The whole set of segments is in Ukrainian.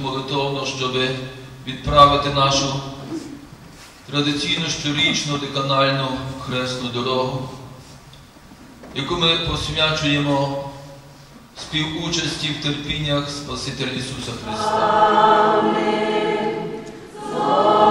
молитовно, щоб відправити нашу традиційну щорічну деканальну хресну дорогу, яку ми посвячуємо співучасті в терпіннях Спасителя Ісуса Христа. Хреститься,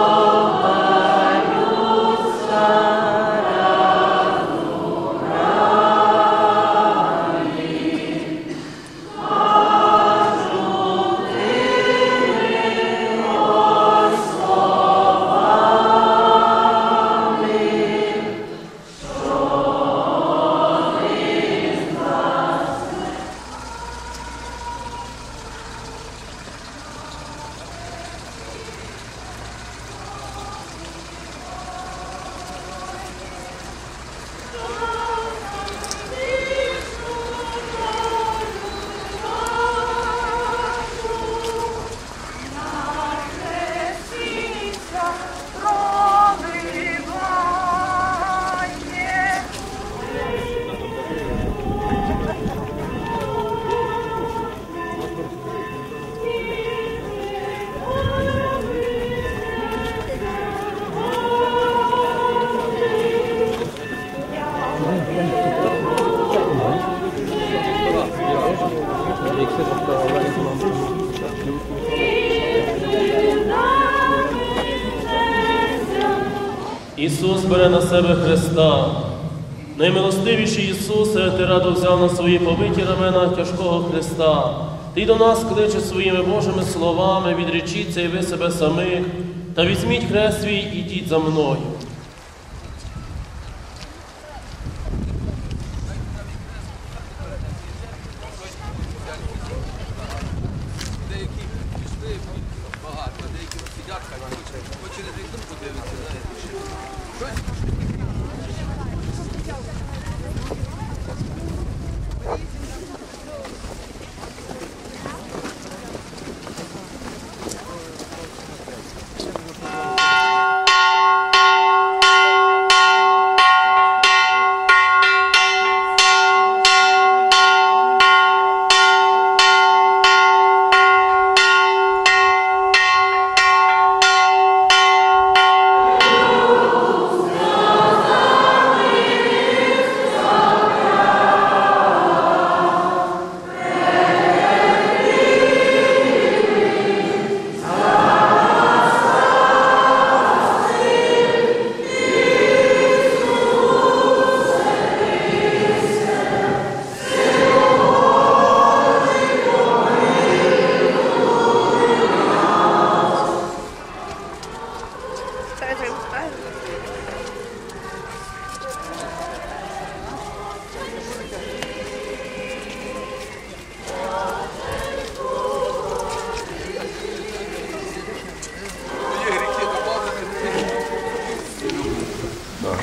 Ісус бере на себе Христа. Наймилостивіший Ісусе, Ти радо взяв на свої побиті рамена тяжкого Христа. Ти до нас кличе своїми Божими словами, відречіться і ви себе самих, та візьміть хрест свій і йдіть за мною.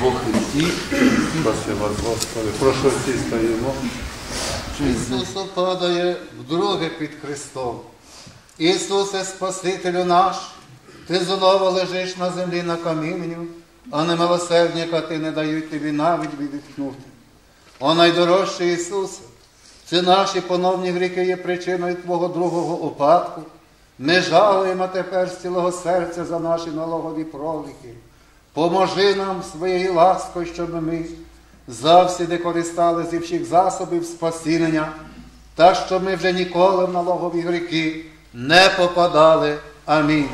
Бог Христі, спаси вас, Господи. Прошу всі стоїмо. Ісус падає вдруге під Христом. Ісусе, Спасителю наш, Ти знову лежиш на землі на камінню, а не милосердника ти не дають тобі навіть відітхнути. О найдорожчий Ісусе, це наші поновні гріхи є причиною Твого другого упадку. Ми жалуємо тепер з цілого серця за наші налогові проліки. Поможи нам своєю ласкою, щоб ми завсіди користали зі всіх засобів спасіння, та щоб ми вже ніколи в налогові гріхи не попадали. Амінь.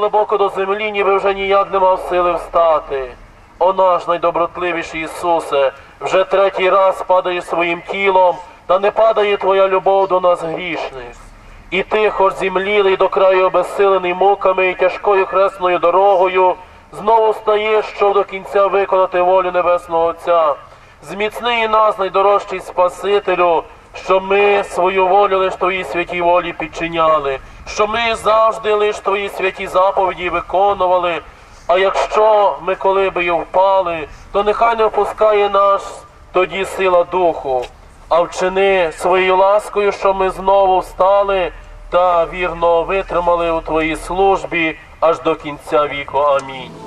Глибоко до землі, ніби вже ніяк не мав сили встати. О наш найдобротливіший Ісусе, вже третій раз падає своїм тілом, та не падає Твоя любов до нас грішних. І ти, хоч зімлілий до краю обезсилений муками і тяжкою хресною дорогою, знову стаєш, щоб до кінця виконати волю Небесного Отця. Зміцни і нас, найдорожчий Спасителю, що ми свою волю лиш Твоїй святій волі підчиняли, що ми завжди лиш Твої святі заповіді виконували. А якщо ми коли би й впали, то нехай не впускає нас тоді сила духу, а вчини своєю ласкою, що ми знову встали та вірно витримали у Твоїй службі аж до кінця віку. Амінь.